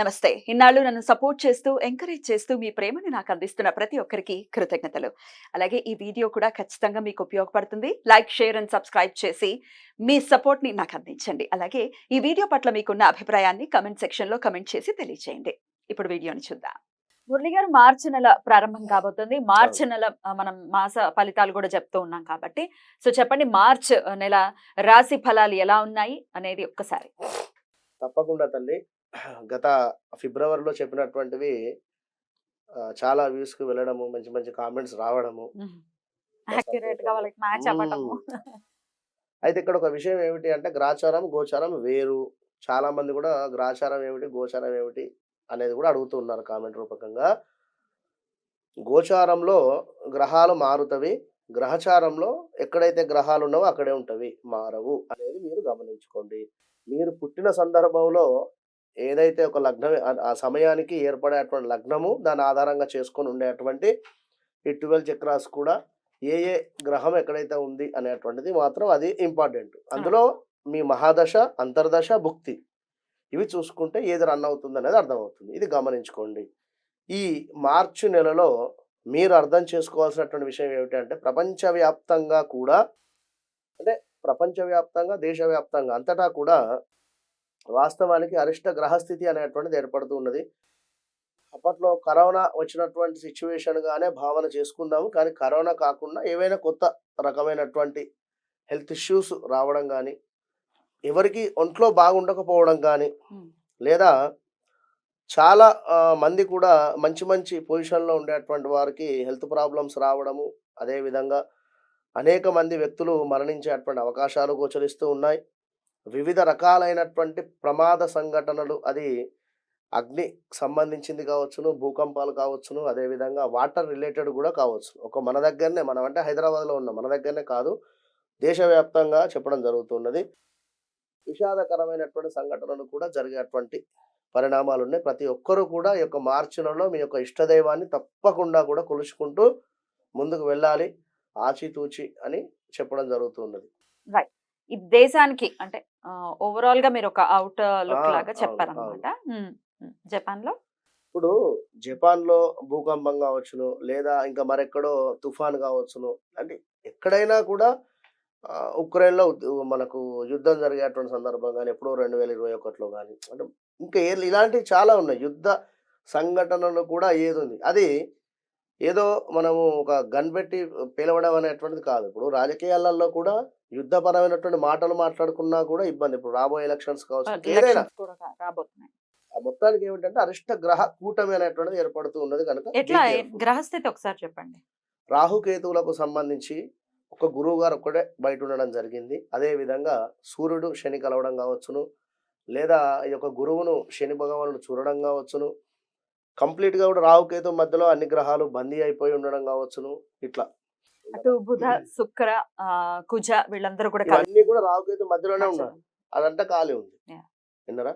నమస్తే. ఇన్నాళ్ళు నన్ను సపోర్ట్ చేస్తూ ఎంకరేజ్ చేస్తూ మీ ప్రేమని నాకు అందిస్తున్న ప్రతి ఒక్కరికి కృతజ్ఞతలు. అలాగే ఈ వీడియో కూడా ఖచ్చితంగా మీకు ఉపయోగపడుతుంది. లైక్ షేర్ అండ్ సబ్స్క్రైబ్ చేసి మీ సపోర్ట్ని నాకు అందించండి. అలాగే ఈ వీడియో పట్ల మీకున్న అభిప్రాయాన్ని కమెంట్ సెక్షన్లో కమెంట్ చేసి తెలియజేయండి ఇప్పుడు వీడియోని చూద్దాం. మురళి గారు మార్చి నెల ప్రారంభం కాబోతుంది. మార్చి నెల మనం మాస ఫలితాలు కూడా చెప్తూ ఉన్నాం కాబట్టి. సో చెప్పండి మార్చ్ నెల రాశి ఫలాలు ఎలా ఉన్నాయి అనేది ఒక్కసారి. తప్పకుండా తల్లి. గత ఫిబ్రవరిలో చెప్పినటువంటివి చాలా వ్యూస్కి వెళ్ళడము మంచి మంచి కామెంట్స్ రావడము అయితే ఇక్కడ ఒక విషయం ఏమిటి అంటే గ్రాచారం గోచారం వేరు. చాలా మంది కూడా గ్రాచారం ఏమిటి గోచారం ఏమిటి అనేది కూడా అడుగుతూ ఉన్నారు కామెంట్ రూపకంగా. గోచారంలో గ్రహాలు మారుతవి. గ్రహచారంలో ఎక్కడైతే గ్రహాలు ఉన్నావో అక్కడే ఉంటవి మారవు అనేది మీరు గమనించుకోండి. మీరు పుట్టిన సందర్భంలో ఏదైతే ఒక లగ్నం ఆ- సమయానికి ఏర్పడేటువంటి లగ్నము దాని ఆధారంగా చేసుకొని ఉండేటువంటి ఈ ట్వెల్వ్ చక్రాస్ కూడా ఏ ఏ గ్రహం ఎక్కడైతే ఉంది అనేటువంటిది మాత్రం అది ఇంపార్టెంట్. అందులో మీ మహాదశ అంతర్దశ భుక్తి ఇవి చూసుకుంటే ఏది రన్ అవుతుంది అనేది అర్థమవుతుంది. ఇది గమనించుకోండి. ఈ మార్చి నెలలో మీరు అర్థం చేసుకోవాల్సినటువంటి విషయం ఏమిటంటే ప్రపంచవ్యాప్తంగా కూడా అంటే ప్రపంచవ్యాప్తంగా దేశవ్యాప్తంగా అంతటా కూడా వాస్తవానికి అరిష్ట గ్రహస్థితి అనేటువంటిది ఏర్పడుతూ ఉన్నది. అప్పట్లో కరోనా వచ్చినటువంటి సిచ్యువేషన్ గానే భావన చేసుకుందాము. కానీ కరోనా కాకుండా ఏవైనా కొత్త రకమైనటువంటి హెల్త్ ఇష్యూస్ రావడం కానీ ఎవరికి ఒంట్లో బాగుండకపోవడం కానీ. లేదా చాలా మంది కూడా మంచి మంచి పొజిషన్లో ఉండేటువంటి వారికి హెల్త్ ప్రాబ్లమ్స్ రావడము అదేవిధంగా అనేక మంది వ్యక్తులు మరణించేటువంటి అవకాశాలు గోచరిస్తూ ఉన్నాయి. వివిధ రకాలైనటువంటి ప్రమాద సంఘటనలు అది అగ్ని సంబంధించింది కావచ్చును భూకంపాలు కావచ్చును అదేవిధంగా వాటర్ రిలేటెడ్ కూడా కావచ్చు. ఒక మన దగ్గరనే మనం అంటే హైదరాబాద్లో ఉన్న మన దగ్గరనే కాదు దేశవ్యాప్తంగా చెప్పడం జరుగుతున్నది. విషాదకరమైనటువంటి సంఘటనలు కూడా జరిగేటువంటి పరిణామాలు ఉన్నాయి ప్రతి ఒక్కరూ కూడా ఈ యొక్క మార్చి నెలలో మీ యొక్క ఇష్టదైవాన్ని తప్పకుండా కూడా కొలుచుకుంటూ ముందుకు వెళ్ళాలి ఆచితూచి అని చెప్పడం జరుగుతున్నది. ఈ దేశానికి అంటే ఓవరాల్గా మీరు ఒక అవుట్ లుక్ లాగా చెప్పారనమాట. జపాన్లో ఇప్పుడు జపాన్లో భూకంపం కావచ్చును లేదా ఇంకా మరెక్కడో తుఫాన్ కావచ్చును అంటే ఎక్కడైనా కూడా ఆ, ఉక్రెయిన్లో ఉద్- మనకు యుద్ధం జరిగేటువంటి సందర్భం కానీ ఎప్పుడో రెండు వేల ఇరవై ఒకటిలో కానీ అంటే ఇంకా ఇలాంటివి చాలా ఉన్నాయి. యుద్ధ సంఘటనలు కూడా ఏది ఉంది? అది ఏదో మనము ఒక గన్ పెట్టి పిలవడం అనేటువంటిది కాదు. ఇప్పుడు రాజకీయాలలో కూడా యుద్ధపరమైనటువంటి మాటలు మాట్లాడుకున్నా కూడా ఇబ్బంది. ఇప్పుడు రాబోయే ఎలక్షన్స్ కావచ్చు ఏదైనా మొత్తానికి ఏమిటంటే అరిష్ట గ్రహ కూటమి అనేటువంటిది ఏర్పడుతూ ఉన్నది కనుక ఎట్లా. గ్రహస్థితి ఒకసారి చెప్పండి. రాహుకేతువులకు సంబంధించి ఒక గురువు గారు ఒక్కడే బయట ఉండడం జరిగింది. అదే విధంగా సూర్యుడు శని కలవడం కావచ్చును లేదా ఈ యొక్క గురువును శని భగవానుడు చూడడం కావచ్చును కంప్లీట్గా కూడా రాహుకేతు మధ్యలో అన్ని గ్రహాలు బందీ అయిపోయి ఉండడం కావచ్చును ఇట్లా. అటు బుధ శుక్ర ఆ, కుజ వీళ్ళందరూ కూడా ఇవన్నీ కూడా మధ్యలోనే ఉన్నారు. అదంతా ఖాళీ ఉంది. విన్నరా?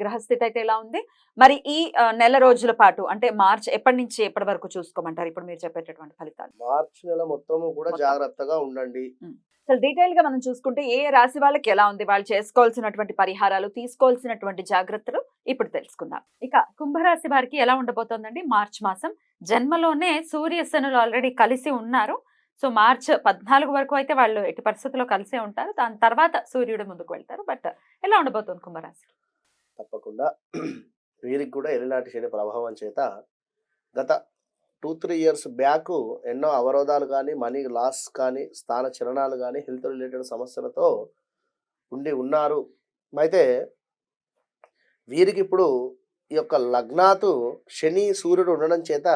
గ్రహస్థితి అయితే ఎలా ఉంది? మరి ఈ నెల రోజుల పాటు అంటే మార్చ్ ఎప్పటి నుంచి ఎప్పటి వరకు చూసుకోమంటారు? ఇప్పుడు మీరు చెప్పేటటువంటి ఫలితాలు. మార్చి నెల మొత్తము కూడా మొత్తం. జాగ్రత్తగా ఉండండి. అసలు డీటెయిల్గా మనం చూసుకుంటే ఏ రాశి వాళ్ళకి ఎలా ఉంది? వాళ్ళు చేసుకోవాల్సినటువంటి పరిహారాలు తీసుకోవాల్సినటువంటి జాగ్రత్తలు ఇప్పుడు తెలుసుకుందాం. ఇక కుంభరాశి వారికి ఎలా ఉండబోతోందండి? మార్చ్ మాసం. జన్మలోనే సూర్య శనులు ఆల్రెడీ కలిసి ఉన్నారు. సో మార్చ్ పద్నాలుగు వరకు అయితే వాళ్ళు ఎట్టి పరిస్థితుల్లో కలిసే ఉంటారు. దాని తర్వాత సూర్యుడు ముందుకు వెళ్తారు. బట్ ఎలా ఉండబోతోంది కుంభరాశి తప్పకుండా వీరికి కూడా ఎలినాటి శని ప్రభావం చేత గత టూ త్రీ ఇయర్స్ బ్యాక్ ఎన్నో అవరోధాలు కానీ మనీ లాస్ కానీ స్థాన చలనాలు కానీ హెల్త్ రిలేటెడ్ సమస్యలతో ఉండి ఉన్నారు. అయితే వీరికి ఇప్పుడు ఈ యొక్క లగ్నాతు శని సూర్యుడు ఉండడం చేత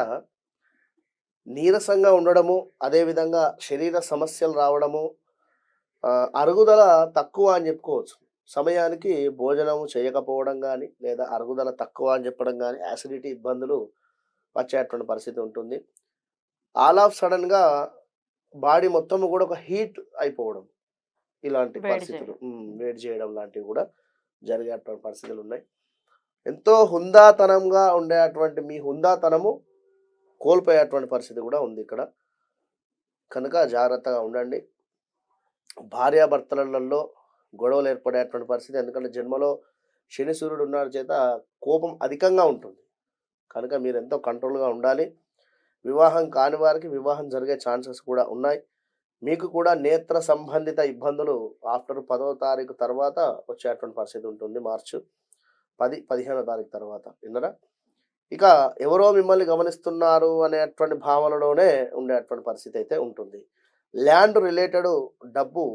నీరసంగా ఉండడము అదేవిధంగా శరీర సమస్యలు రావడము అరుగుదల తక్కువ అని చెప్పుకోవచ్చు. సమయానికి భోజనము చేయకపోవడం కానీ లేదా అరుగుదల తక్కువ అని చెప్పడం కానీ యాసిడిటీ ఇబ్బందులు వచ్చేటువంటి పరిస్థితి ఉంటుంది. ఆల్ ఆఫ్ సడన్గా బాడీ మొత్తం కూడా ఒక హీట్ అయిపోవడం ఇలాంటి పరిస్థితులు. వేడి చేయడం లాంటివి కూడా జరిగేటువంటి పరిస్థితులు ఉన్నాయి. ఎంతో హుందాతనంగా ఉండేటువంటి మీ హుందాతనము కోల్పోయేటువంటి పరిస్థితి కూడా ఉంది ఇక్కడ. కనుక జాగ్రత్తగా ఉండండి. భార్యాభర్తలలో గొడవలు ఏర్పడేటువంటి పరిస్థితి. ఎందుకంటే జన్మలో శని సూర్యుడు ఉన్న చేత కోపం అధికంగా ఉంటుంది. కనుక మీరు ఎంతో కంట్రోల్గా ఉండాలి. వివాహం కాని వారికి వివాహం జరిగే ఛాన్సెస్ కూడా ఉన్నాయి. మీకు కూడా నేత్ర సంబంధిత ఇబ్బందులు ఆఫ్టర్ పదవ తారీఖు తర్వాత వచ్చేటువంటి పరిస్థితి ఉంటుంది మార్చు పది పదిహేనో తారీఖు తర్వాత. విన్నరా? ఇక ఎవరో మిమ్మల్ని గమనిస్తున్నారు అనేటువంటి భావనలోనే ఉండేటువంటి పరిస్థితి అయితే ఉంటుంది. ల్యాండ్ రిలేటెడ్ డబ్బు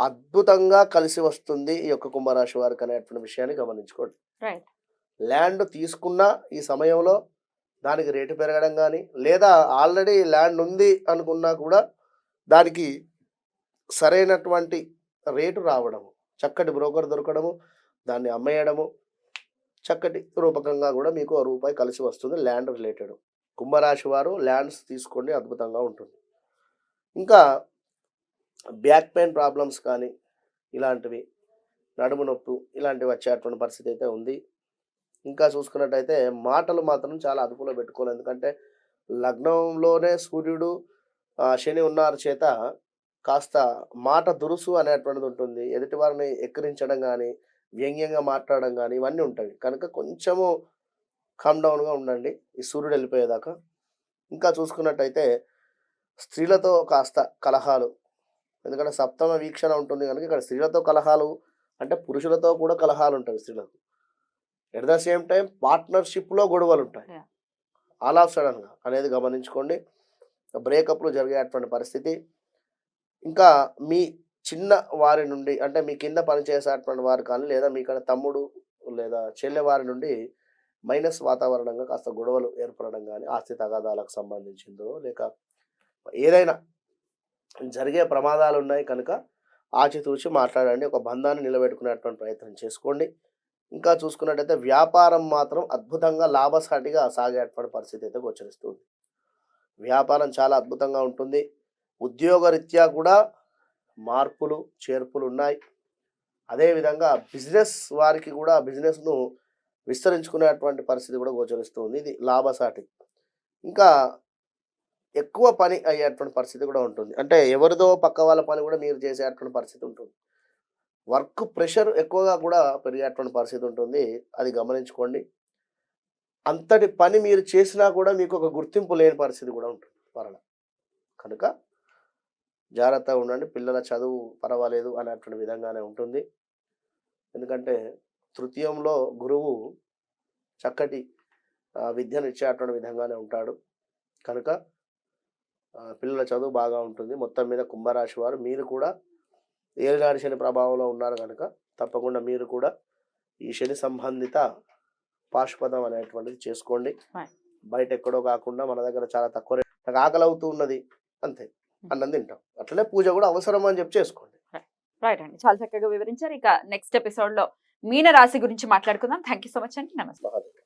అద్భుతంగా కలిసి వస్తుంది ఈ యొక్క కుంభరాశి వారికి అనేటువంటి విషయాన్ని గమనించుకోండి. ల్యాండ్ తీసుకున్న ఈ సమయంలో దానికి రేటు పెరగడం కానీ లేదా ఆల్రెడీ ల్యాండ్ ఉంది అనుకున్నా కూడా దానికి సరైనటువంటి రేటు రావడము చక్కటి బ్రోకర్ దొరకడము దాన్ని అమ్మేయడము చక్కటి రూపకంగా కూడా మీకు రూపాయి కలిసి వస్తుంది ల్యాండ్ రిలేటెడ్. కుంభరాశి వారు ల్యాండ్స్ తీసుకోండి అద్భుతంగా ఉంటుంది. ఇంకా బ్యాక్ పెయిన్ ప్రాబ్లమ్స్ కానీ ఇలాంటివి నడుము నొప్పి ఇలాంటివి వచ్చేటువంటి పరిస్థితి అయితే ఉంది. ఇంకా చూసుకున్నట్టయితే మాటలు మాత్రం చాలా అదుపులో పెట్టుకోవాలి. ఎందుకంటే లగ్నంలోనే సూర్యుడు శని ఉన్నారు చేత కాస్త మాట దురుసు అనేటువంటిది ఉంటుంది. ఎదుటి వారిని ఎక్కిరించడం కానీ వ్యంగ్యంగా మాట్లాడడం కానీ ఇవన్నీ ఉంటాయి. కనుక కొంచెము కమ్ డౌన్గా ఉండండి. ఈ సూర్యుడు వెళ్ళిపోయేదాకా. ఇంకా చూసుకున్నట్టయితే స్త్రీలతో కాస్త కలహాలు ఎందుకంటే సప్తమ వీక్షణ ఉంటుంది కనుక ఇక్కడ స్త్రీలతో కలహాలు అంటే పురుషులతో కూడా కలహాలు ఉంటాయి స్త్రీలకు. ఎట్ ద సేమ్ టైం పార్ట్నర్షిప్లో గొడవలు ఉంటాయి. ఆల్ ఆఫ్ సడన్గా అనేది గమనించుకోండి. బ్రేకప్లు జరిగేటువంటి పరిస్థితి. ఇంకా మీ చిన్న వారి నుండి అంటే మీ కింద పనిచేసేటువంటి వారు కానీ లేదా మీ కన్నా తమ్ముడు లేదా చెల్లె వారి నుండి మైనస్ వాతావరణంగా కాస్త గొడవలు ఏర్పడడం కానీ ఆస్తి తగాదాలకు సంబంధించిందో లేక ఏదైనా జరిగే ప్రమాదాలు ఉన్నాయి కనుక ఆచితూచి మాట్లాడండి. ఒక బంధాన్ని నిలబెట్టుకునేటువంటి ప్రయత్నం చేసుకోండి. ఇంకా చూసుకున్నట్టయితే వ్యాపారం మాత్రం అద్భుతంగా లాభసాటిగా సాగేటువంటి పరిస్థితి అయితే గోచరిస్తుంది. వ్యాపారం చాలా అద్భుతంగా ఉంటుంది. ఉద్యోగరీత్యా కూడా మార్పులు చేర్పులు ఉన్నాయి. అదేవిధంగా బిజినెస్ వారికి కూడా బిజినెస్ను విస్తరించుకునేటువంటి పరిస్థితి కూడా గోచరిస్తుంది. ఇది లాభసాటి. ఇంకా ఎక్కువ పని అయ్యేటువంటి పరిస్థితి కూడా ఉంటుంది. అంటే ఎవరిదో పక్క వాళ్ళ పని కూడా మీరు చేసేటువంటి పరిస్థితి ఉంటుంది. వర్క్ ప్రెషర్ ఎక్కువగా కూడా పెరిగేటువంటి పరిస్థితి ఉంటుంది. అది గమనించుకోండి. అంతటి పని మీరు చేసినా కూడా మీకు ఒక గుర్తింపు లేని పరిస్థితి కూడా ఉంటుంది. మరల కనుక జాగ్రత్తగా ఉండండి. పిల్లల చదువు పర్వాలేదు అనేటువంటి విధంగానే ఉంటుంది. ఎందుకంటే తృతీయంలో గురువు చక్కటి విద్యను ఇచ్చేటువంటి విధంగానే ఉంటాడు. కనుక పిల్లల చదువు బాగా ఉంటుంది. మొత్తం మీద కుంభరాశి వారు మీరు కూడా ఏలినాడు శని ప్రభావంలో ఉన్నారు కనుక తప్పకుండా మీరు కూడా ఈ శని సంబంధిత పాశుపదం అనేటువంటిది చేసుకోండి. బయట ఎక్కడో కాకుండా మన దగ్గర చాలా తక్కువ నాకు ఆకలి అవుతూ ఉన్నది అంతే. అన్నం తింటాం. అట్లనే పూజ కూడా అవసరం అని చెప్పి చేసుకోండి. రైట్ అండి. చాలా చక్కగా వివరించారు. ఇక నెక్స్ట్ ఎపిసోడ్లో మీన రాశి గురించి మాట్లాడుకుందాం. థ్యాంక్ సో మచ్ అండి. నమస్తే.